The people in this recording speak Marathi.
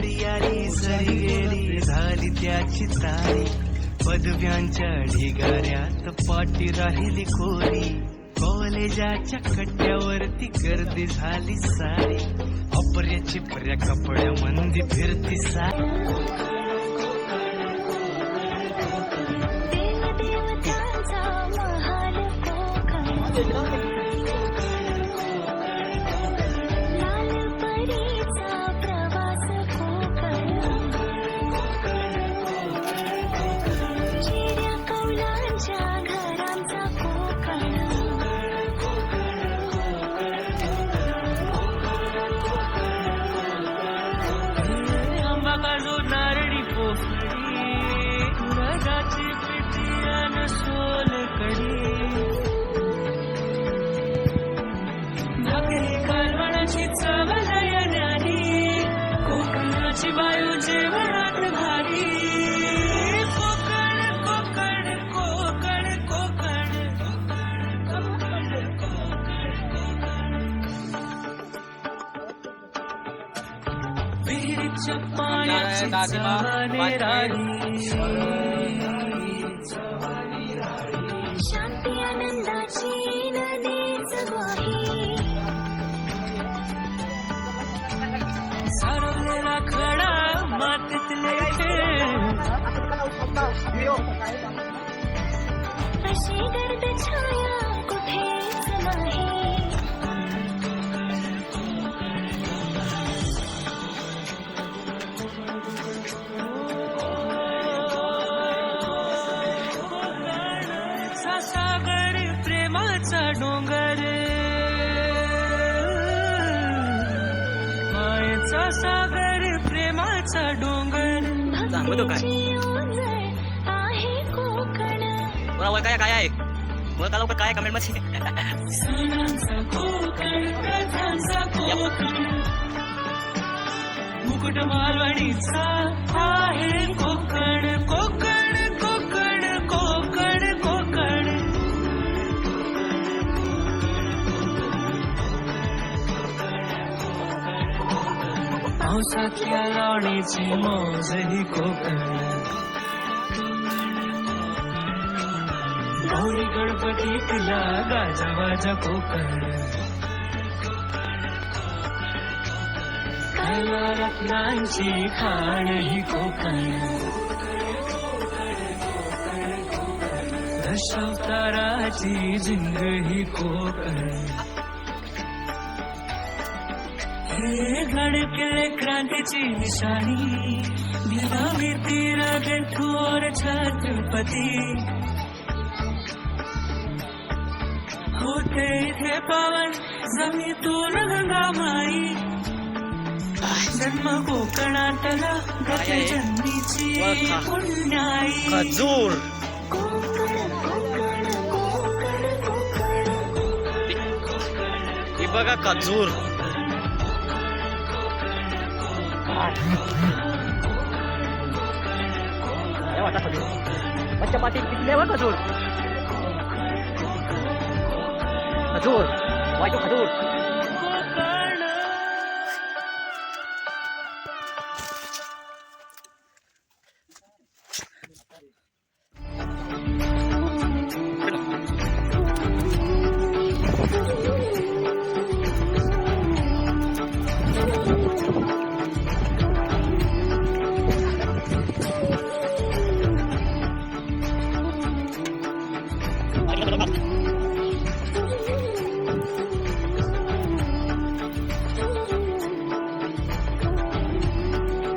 पारी आली सरी गेली झाली त्याची तारी पदव्यांच्या ढिगाऱ्यात पाठी राहिली कोरी. कॉलेजाच्या कट्ट्यावरती गर्दी झाली सारी. अपर्याची पर्या कपड्या मंदी फिरती सारी. बाजू काजू नारळी पोफळी नगाची पिठी सोल कडी भाकरी कालवणाची चव नयनानी कोकणाची वायू विहिरीच्या पाण्याची चवाने राणी शांती आनंदाची नदीच ग्वाही सारवलेला खडा मातीतले अशी गर्द छाया डोंगर मायेचा सागर प्रेमाचा डोंगर. सांगतो काय? काय काय आहे ओळखा लवकर काय कमेंटमध्ये मुकुट मालवणीचा आहे कोकण कोकण. पावसातल्या लावणीची मौज ही कोकण गौरी गणपतीतला गाजावाजा कोकण कला रत्नांची खाण ही कोकण दशावताराची जिंग ही कोकण हे धडकले क्रांतीची निशाणी. भिना भीतीर थोर छत्रपती. होते इथे पावन जमीतून गंगामाई जन्म कोकणातला गती? जन्मीची. पुण्याई. खजूर कोकण कोकण कोकण कोकण ही खजूर खजूर खजूर वाईट खजूर